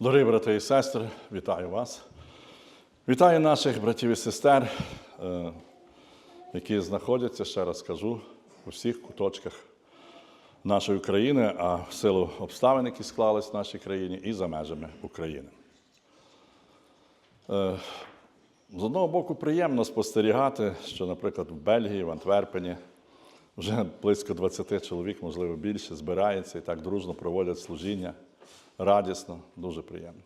Дорогі брати і сестри, вітаю вас. Вітаю наших братів і сестер, е, які знаходяться, ще раз кажу, у всіх куточках нашої країни, а в силу обставин, які склались в нашій країні, і за межами України. Е, З одного боку, приємно спостерігати, що, наприклад, в Бельгії, в Антверпені вже близько 20 чоловік, можливо, більше, збирається і так дружно проводять служіння. Радісно, дуже приємно.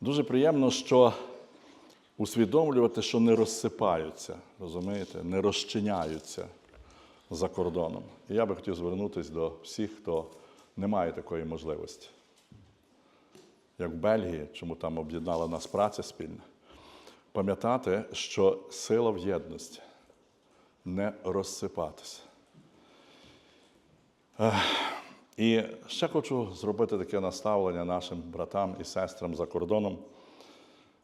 Дуже приємно, що усвідомлювати, що не розсипаються, розумієте, не розчиняються за кордоном. І я би хотів звернутися до всіх, хто не має такої можливості. Як в Бельгії, чому там об'єднала нас праця спільна, пам'ятати, що сила в єдності не розсипатися. І ще хочу зробити таке наставлення нашим братам і сестрам за кордоном,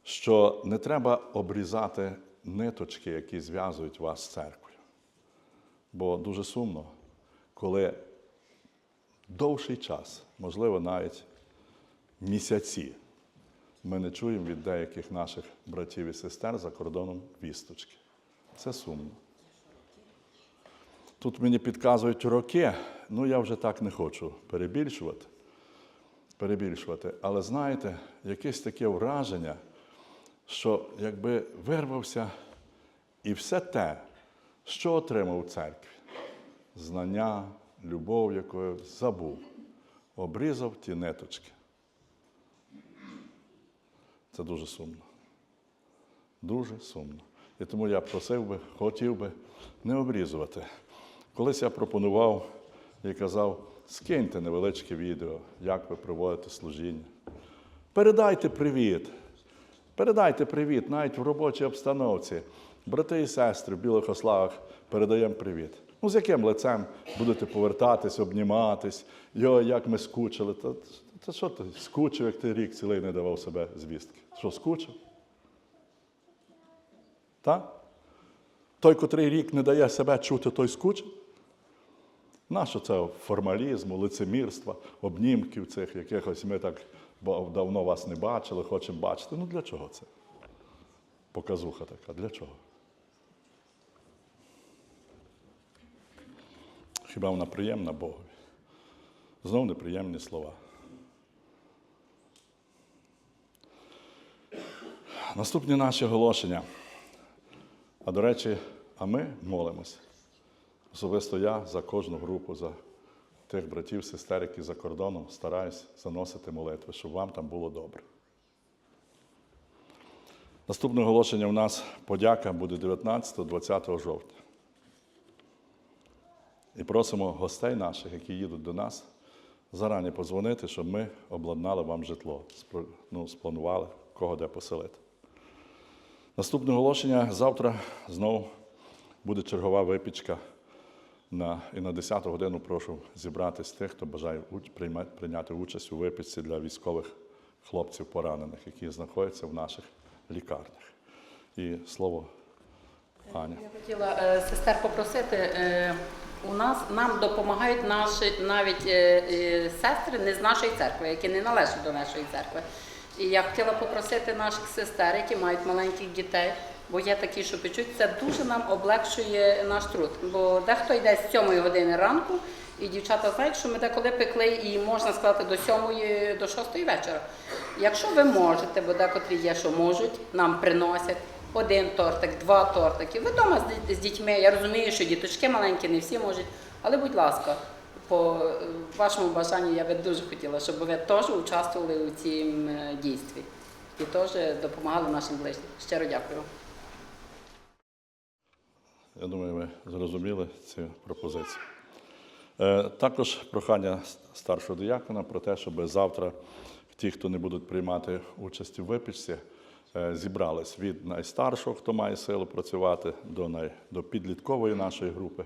що не треба обрізати ниточки, які зв'язують вас з церквою. Бо дуже сумно, коли довший час, можливо, навіть місяці, ми не чуємо від деяких наших братів і сестер за кордоном вісточки. Це сумно. Тут мені підказують роки, ну я вже так не хочу перебільшувати. перебільшувати. Але знаєте, якесь таке враження, що якби вирвався і все те, що отримав у церкві, знання, любов, якою забув, обрізав ті ниточки. Це дуже сумно. Дуже сумно. І тому я просив би, хотів би не обрізувати. Колись я пропонував і казав, скиньте невеличке відео, як ви проводите служіння. Передайте привіт. Передайте привіт навіть в робочій обстановці. Брати і сестри в білих ославах передаємо привіт. Ну, з яким лицем будете повертатись, обніматись? Йо, як ми скучили. Та, та що ти скучив, як ти рік цілий не давав себе звістки? Що, скучив? Так? Той, котрий рік не дає себе чути, той скучив? Нащо це формалізму, лицемірства, обнімків цих якихось ми так давно вас не бачили, хочемо бачити. Ну для чого це? Показуха така. Для чого? Хіба вона приємна Богові? Знов неприємні слова. Наступні наші оголошення. А до речі, а ми молимося. Особисто я за кожну групу, за тих братів, сестер, які за кордоном стараюсь заносити молитви, щоб вам там було добре. Наступне оголошення у нас подяка буде 19-20 жовтня. І просимо гостей наших, які їдуть до нас, зарані подзвонити, щоб ми обладнали вам житло, ну, спланували, кого де поселити. Наступне оголошення завтра знову буде чергова випічка. На, і на 10 годину прошу зібратись тих, хто бажає прийняти участь у випічці для військових хлопців поранених, які знаходяться в наших лікарнях. І слово Аня. Я хотіла е, сестер попросити. е, У нас нам допомагають наші навіть е, сестри не з нашої церкви, які не належать до нашої церкви. І я хотіла попросити наших сестер, які мають маленьких дітей, бо є такі, що печуть, це дуже нам облегшує наш труд. Бо дехто йде з 7 години ранку, і дівчата знають, що ми деколи пекли і можна сказати до 7 до 6 вечора. Якщо ви можете, бо декотрі є, що можуть, нам приносять один тортик, два тортики. Ви вдома з дітьми. Я розумію, що діточки маленькі, не всі можуть. Але, будь ласка, по вашому бажанню я би дуже хотіла, щоб ви теж участвували у цім е, дійстві і теж допомагали нашим ближнім. Щиро дякую. Я думаю, ви зрозуміли цю пропозицію. Е, Також прохання старшого диякона про те, щоб завтра ті, хто не будуть приймати участь у випічці, е, зібрались від найстаршого, хто має силу працювати, до, най, до підліткової нашої групи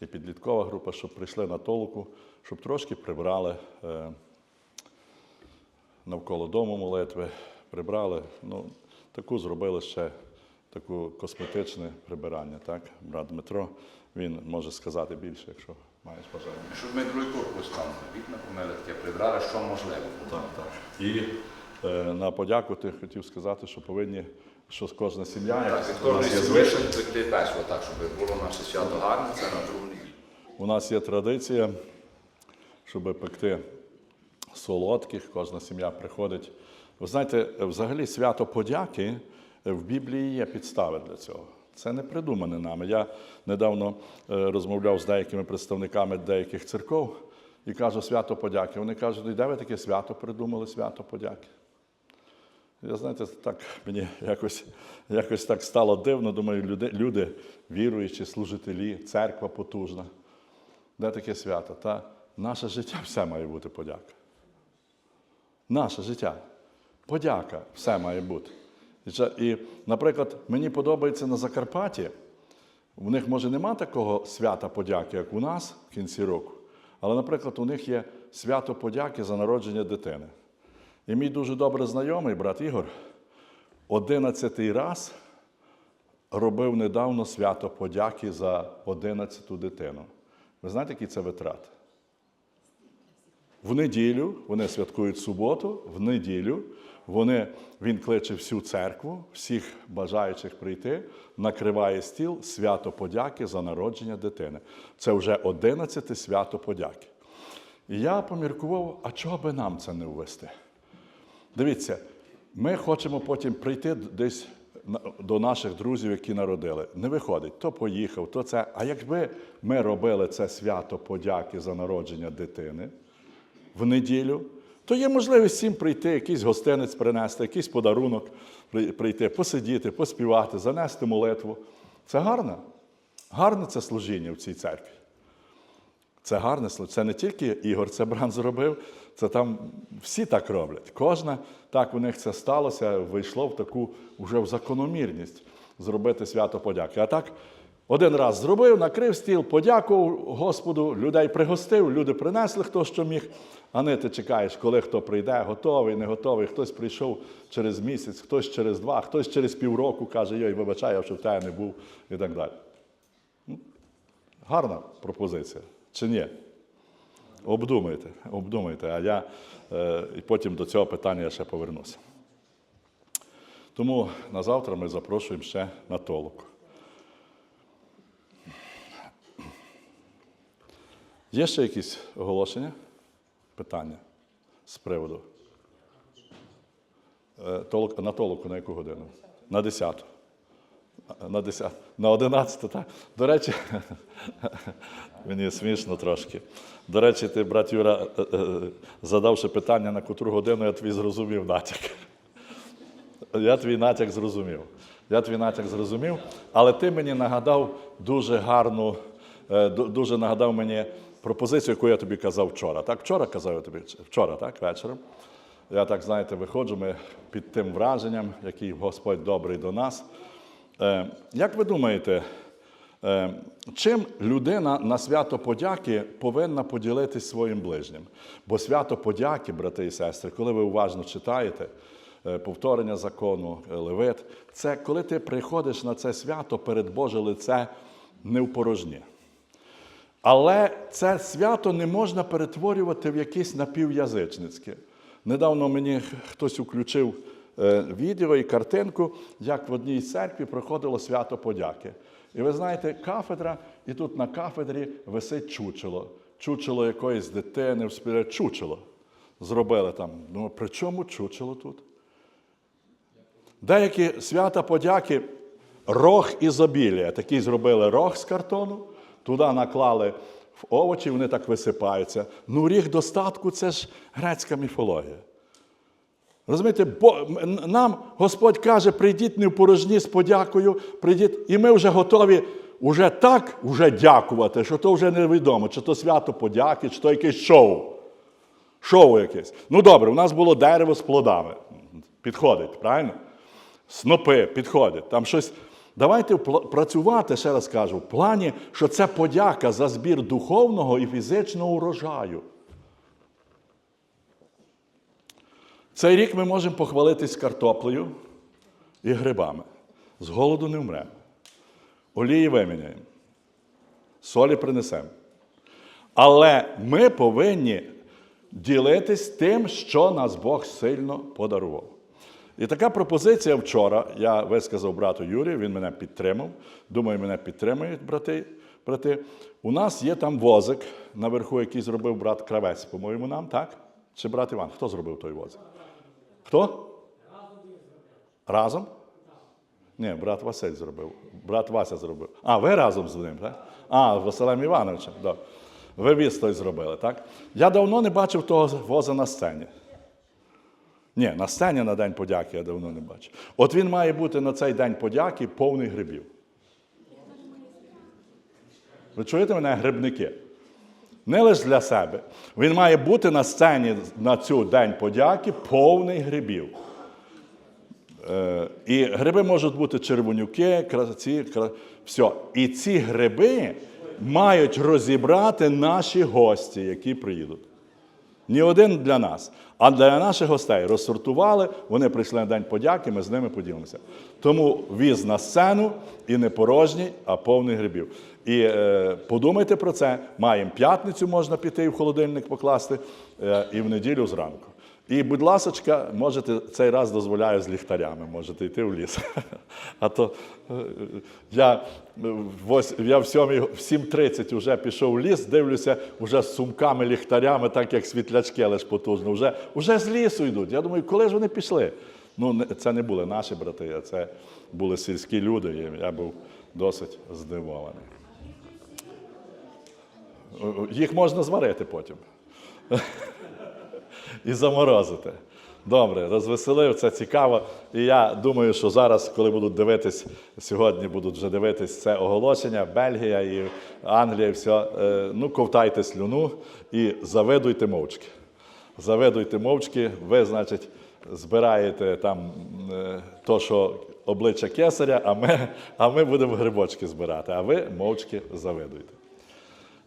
і підліткова група, щоб прийшли на толку, щоб трошки прибрали е, навколо дому молитви, прибрали. Ну, таку зробили ще таку косметичне прибирання. Так? Брат Дмитро, він може сказати більше, якщо маєш бажання. Щоб ми другий корпус там вікна помили, таке прибрали, що можливо. Так, так. І е, на подяку ти хотів сказати, що повинні, що кожна сім'я, Так, як від кожної сім'ї пекти печиво, так, щоб було наше свято гарне, це на другу неділю. У нас є традиція, щоб пекти солодких, кожна сім'я приходить. Ви знаєте, взагалі свято подяки в Біблії є підстави для цього. Це не придумане нами. Я недавно е, розмовляв з деякими представниками деяких церков і кажу свято подяки. Вони кажуть, де ви таке свято придумали, свято подяки? Я знаєте, так мені якось, якось так стало дивно. Думаю, люди, люди віруючі, служителі, церква потужна. Де таке свято? Та наше життя все має бути подяка. Наше життя. Подяка, все має бути. І, наприклад, мені подобається на Закарпатті. У них може нема такого свята подяки, як у нас в кінці року. Але, наприклад, у них є свято подяки за народження дитини. І мій дуже добре знайомий брат Ігор, одинадцятий раз робив недавно свято подяки за одинадцяту дитину. Ви знаєте, які це витрати? В неділю вони святкують суботу, в неділю вони, він кличе всю церкву, всіх бажаючих прийти, накриває стіл свято подяки за народження дитини. Це вже одинадцяте свято подяки. І я поміркував, а чого би нам це не ввести? Дивіться, ми хочемо потім прийти десь до наших друзів, які народили. Не виходить, то поїхав, то це. А якби ми робили це свято подяки за народження дитини в неділю, то є можливість всім прийти, якийсь гостинець принести, якийсь подарунок прийти, посидіти, поспівати, занести молитву. Це гарно. Гарне це служіння в цій церкві. Це гарне слово. Це не тільки Ігор це бран зробив, це там всі так роблять. Кожна так у них це сталося, вийшло в таку вже в закономірність зробити свято подяки. А так один раз зробив, накрив стіл, подякував Господу, людей пригостив, люди принесли хто що міг. А не ти чекаєш, коли хто прийде, готовий, не готовий. Хтось прийшов через місяць, хтось через два, хтось через півроку каже, йой, вибачай, я вже в тебе не був і так далі. Гарна пропозиція, чи ні? Обдумайте, обдумайте, а я е, і потім до цього питання ще повернуся. Тому на завтра ми запрошуємо ще на толок. Є ще якісь оголошення? Питання з приводу? Е, на толоку на яку годину? На 10. На 10, на 11, так? До речі, мені смішно трошки. До речі, ти, брат Юра, е, е, задавши питання, на котру годину я твій зрозумів натяк. Я твій натяк зрозумів. Я твій натяк зрозумів, але ти мені нагадав дуже гарну, дуже нагадав мені пропозицію, яку я тобі казав вчора. Так, вчора казав я тобі вчора, так, вечором. Я так, знаєте, виходжу, ми під тим враженням, який Господь добрий до нас. Е, Як ви думаєте, е, чим людина на свято подяки повинна поділитись своїм ближнім? Бо свято подяки, брати і сестри, коли ви уважно читаєте, е, повторення закону е, Левит, це коли ти приходиш на це свято перед Боже лице не в порожні. Але це свято не можна перетворювати в якесь напівязичницьке. Недавно мені хтось включив е, відео і картинку, як в одній церкві проходило свято подяки. І ви знаєте, кафедра, і тут на кафедрі висить чучело. Чучело якоїсь дитини, чучело. Зробили там. Ну, при чому чучело тут? Деякі свята подяки рог ізобілія. Такий зробили рог з картону, туди наклали в овочі, вони так висипаються. Ну, ріг достатку це ж грецька міфологія. Розумієте, бо нам Господь каже, прийдіть не в порожні з подякою, прийдіть, і ми вже готові вже так вже дякувати, що то вже невідомо, чи то свято подяки, чи то якесь шоу. Шоу якесь. Ну добре, у нас було дерево з плодами. Підходить, правильно? Снопи підходять. Там щось. Давайте працювати, ще раз кажу, в плані, що це подяка за збір духовного і фізичного урожаю. Цей рік ми можемо похвалитись картоплею і грибами. З голоду не вмремо. Олії виміняємо. Солі принесемо. Але ми повинні ділитись тим, що нас Бог сильно подарував. І така пропозиція вчора я висказав брату Юрію, він мене підтримав. Думаю, мене підтримують брати. брати. У нас є там возик наверху, який зробив брат Кравець, по-моєму, нам, так? Чи брат Іван? Хто зробив той возик? Хто? Разом? Ні, брат Василь зробив. Брат Вася зробив. А, ви разом з ним, так? А, з Василем Івановичем. Ви віз той зробили, так? Я давно не бачив того воза на сцені. Ні, на сцені на День подяки я давно не бачив. От він має бути на цей День подяки повний грибів. Ви чуєте мене, грибники? Не лише для себе. Він має бути на сцені на цю День подяки повний грибів. Е, І гриби можуть бути червонюки, краці, кра... все. І ці гриби мають розібрати наші гості, які приїдуть. Ні один для нас, а для наших гостей розсортували, вони прийшли на День подяки, ми з ними поділимося. Тому віз на сцену і не порожній, а повний грибів. І е, подумайте про це. Маємо п'ятницю, можна піти і в холодильник покласти, е, і в неділю зранку. І, будь ласочка, можете цей раз дозволяю з ліхтарями, можете йти в ліс. А то е, я, е, я в в 7.30 вже пішов в ліс, дивлюся, вже з сумками, ліхтарями, так як світлячки, лиш потужно. Вже, вже з лісу йдуть. Я думаю, коли ж вони пішли? Ну, це не були наші брати, а це були сільські люди, і я був досить здивований. Е, Їх можна зварити потім і заморозити. Добре, розвеселив, це цікаво. І я думаю, що зараз, коли будуть дивитись, сьогодні будуть вже дивитись це оголошення, Бельгія і Англія, і все, ну, ковтайте слюну і завидуйте мовчки. Завидуйте мовчки, ви, значить, збираєте там е, то, що обличчя кесаря, а ми, а ми будемо грибочки збирати, а ви мовчки завидуйте.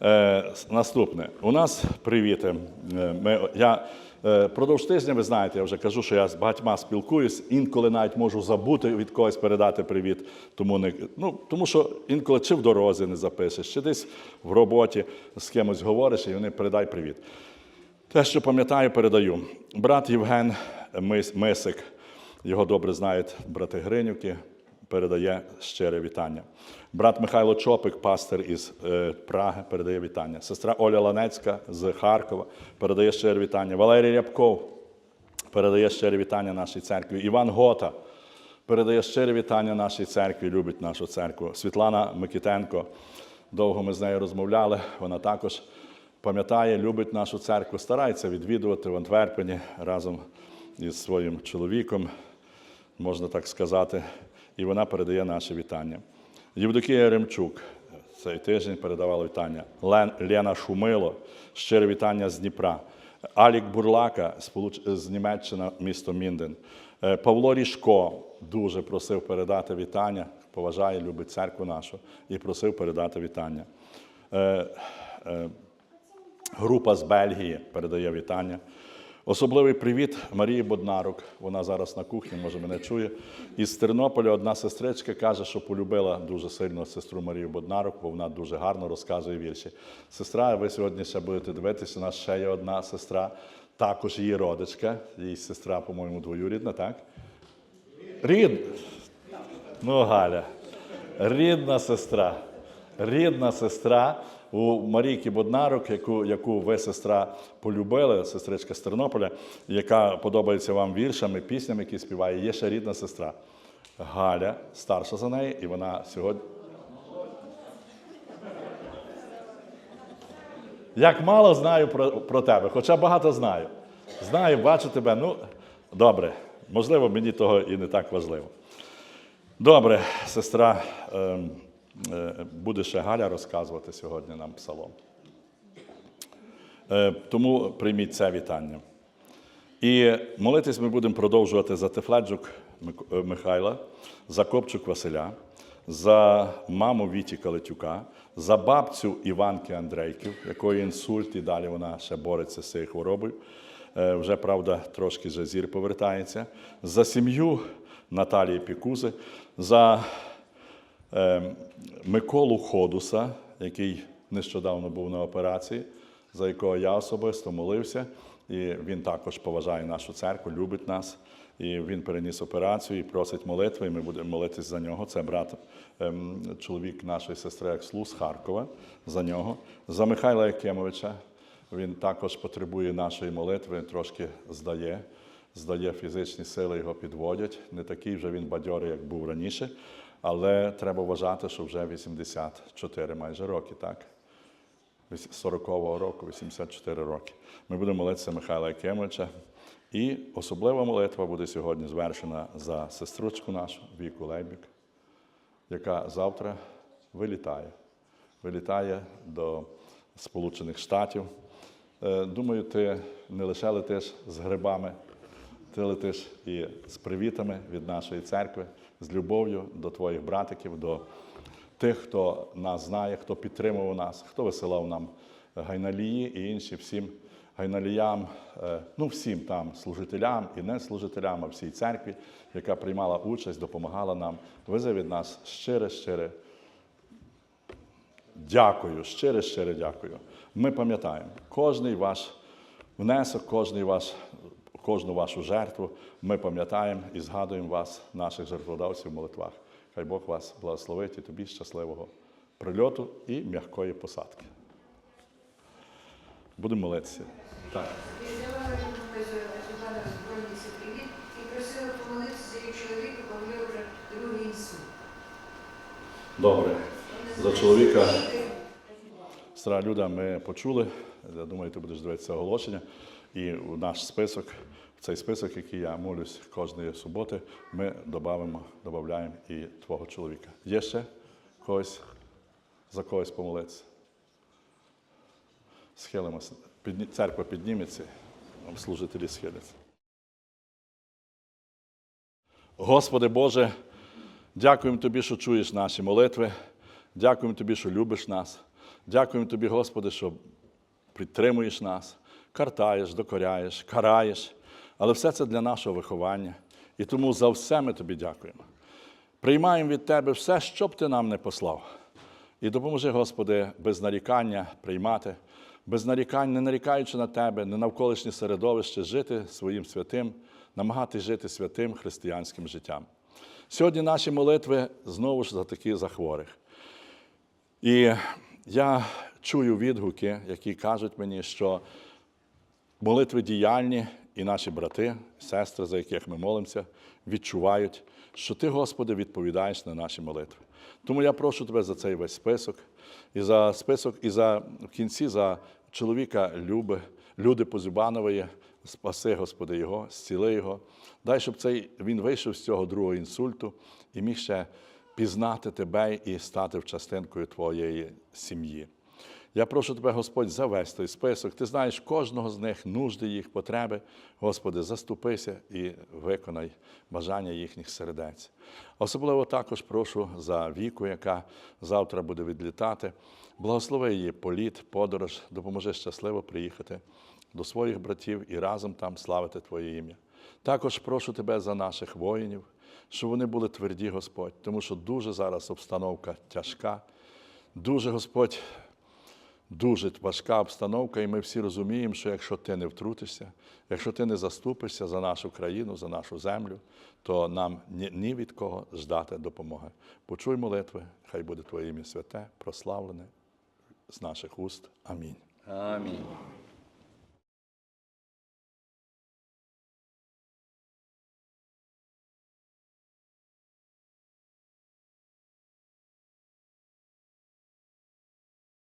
Е, наступне. У нас привіти. Е, Ми, я продовж тижня, ви знаєте, я вже кажу, що я з багатьма спілкуюсь, інколи навіть можу забути від когось передати привіт. Тому, не, ну, тому що інколи чи в дорозі не запишеш, чи десь в роботі з кимось говориш, і вони передай привіт. Те, що пам'ятаю, передаю. Брат Євген Мисик, його добре знають брати Гринюки, передає щире вітання. Брат Михайло Чопик, пастир із е, Праги, передає вітання. Сестра Оля Ланецька з Харкова передає щире вітання. Валерій Рябков передає щире вітання нашій церкві. Іван Гота передає щире вітання нашій церкві, любить нашу церкву. Світлана Микітенко. Довго ми з нею розмовляли. Вона також пам'ятає, любить нашу церкву, старається відвідувати в Антверпені разом із своїм чоловіком, можна так сказати. І вона передає наше вітання. Євдокія Яремчук цей тиждень передавала вітання. Лен, Лена Шумило, щире вітання з Дніпра. Алік Бурлака з Німеччини, місто Мінден. Е, Павло Ріжко дуже просив передати вітання, поважає, любить церкву нашу і просив передати вітання. Е, е, Група з Бельгії передає вітання. Особливий привіт Марії Боднарук. Вона зараз на кухні, може мене чує. Із Тернополя одна сестричка каже, що полюбила дуже сильно сестру Марію Боднарук, бо вона дуже гарно розказує вірші. Сестра, ви сьогодні ще будете дивитися. У нас ще є одна сестра, також її родичка, її сестра, по-моєму, двоюрідна, так? Рід. Ну, Галя. Рідна сестра. Рідна сестра у Марійки Боднарук, яку, яку ви, сестра, полюбили, сестричка з Тернополя, яка подобається вам віршами, піснями, які співає. Є ще рідна сестра. Галя, старша за неї, і вона сьогодні. Як мало знаю про, про тебе, хоча багато знаю. Знаю, бачу тебе. Ну, добре, можливо, мені того і не так важливо. Добре, сестра, е, буде ще Галя розказувати сьогодні нам псалом. Е, тому прийміть це вітання. І молитись ми будемо продовжувати за Тефледжук е, Михайла, за Копчук Василя, за маму Віті Калетюка, за бабцю Іванки Андрейків, якої інсульт, і далі вона ще бореться з цією хворобою. Е, Вже, правда, трошки вже зір повертається. За сім'ю Наталії Пікузи, за Миколу Ходуса, який нещодавно був на операції, за якого я особисто молився. І він також поважає нашу церкву, любить нас. І він переніс операцію і просить молитви, і ми будемо молитись за нього. Це брат, ем, чоловік нашої сестри Акслу з Харкова, за нього. За Михайла Якимовича. Він також потребує нашої молитви, трошки здає, здає фізичні сили, його підводять. Не такий вже він бадьорий, як був раніше, але треба вважати, що вже 84 майже роки, так? 40-го року, 84 роки. Ми будемо молитися Михайла Якимовича. І особлива молитва буде сьогодні звершена за сестручку нашу, Віку Лейбік, яка завтра вилітає. Вилітає до Сполучених Штатів. Е, Думаю, ти не лише летиш з грибами, ти летиш і з привітами від нашої церкви, з любов'ю до твоїх братиків, до тих, хто нас знає, хто підтримував нас, хто висилав нам гайналії і інші всім гайналіям, е, ну всім там служителям і не служителям, а всій церкві, яка приймала участь, допомагала нам. Визе від нас щире, щире Дякую, щире, щире дякую. Ми пам'ятаємо кожний ваш внесок, кожний ваш, кожну вашу жертву. Ми пам'ятаємо і згадуємо вас, наших жертводавців в молитвах. Хай Бог вас благословить і тобі щасливого прильоту і м'якої посадки. Будемо молитися. Так. Добре. За чоловіка. Стара Люда, ми почули. Я думаю, ти будеш дивитися оголошення. І у наш список, в цей список, який я молюсь кожної суботи, ми додаємо, додаємо і твого чоловіка. Є ще когось за когось помолитися? Схилимося. Церква підніметься, служителі схиляться. Господи Боже, дякуємо Тобі, що чуєш наші молитви. Дякуємо Тобі, що любиш нас. Дякуємо Тобі, Господи, що підтримуєш нас, картаєш, докоряєш, караєш. Але все це для нашого виховання. І тому за все ми тобі дякуємо. Приймаємо від Тебе все, що б ти нам не послав. І допоможи, Господи, без нарікання приймати, без нарікань, не нарікаючи на Тебе, не навколишнє середовище, жити своїм святим, намагатись жити святим християнським життям. Сьогодні наші молитви знову ж за таких за хворих. І я чую відгуки, які кажуть мені, що молитви діяльні, і наші брати, сестри, за яких ми молимося, відчувають, що ти, Господи, відповідаєш на наші молитви. Тому я прошу тебе за цей весь список, і за список, і за в кінці за чоловіка Люби, люди Позюбанової, спаси, Господи, його, зціли його. Дай, щоб цей він вийшов з цього другого інсульту і міг ще пізнати тебе і стати частинкою твоєї сім'ї. Я прошу тебе, Господь, за весь той список. Ти знаєш кожного з них, нужди їх, потреби. Господи, заступися і виконай бажання їхніх сердець. Особливо також прошу за віку, яка завтра буде відлітати. Благослови її політ, подорож, допоможи щасливо приїхати до своїх братів і разом там славити Твоє ім'я. Також прошу тебе за наших воїнів, щоб вони були тверді, Господь, тому що дуже зараз обстановка тяжка, дуже Господь. Дуже важка обстановка, і ми всі розуміємо, що якщо ти не втрутишся, якщо ти не заступишся за нашу країну, за нашу землю, то нам ні, ні від кого ждати допомоги. Почуй молитви, хай буде Твоє ім'я святе, прославлене з наших уст. Амінь. Амінь.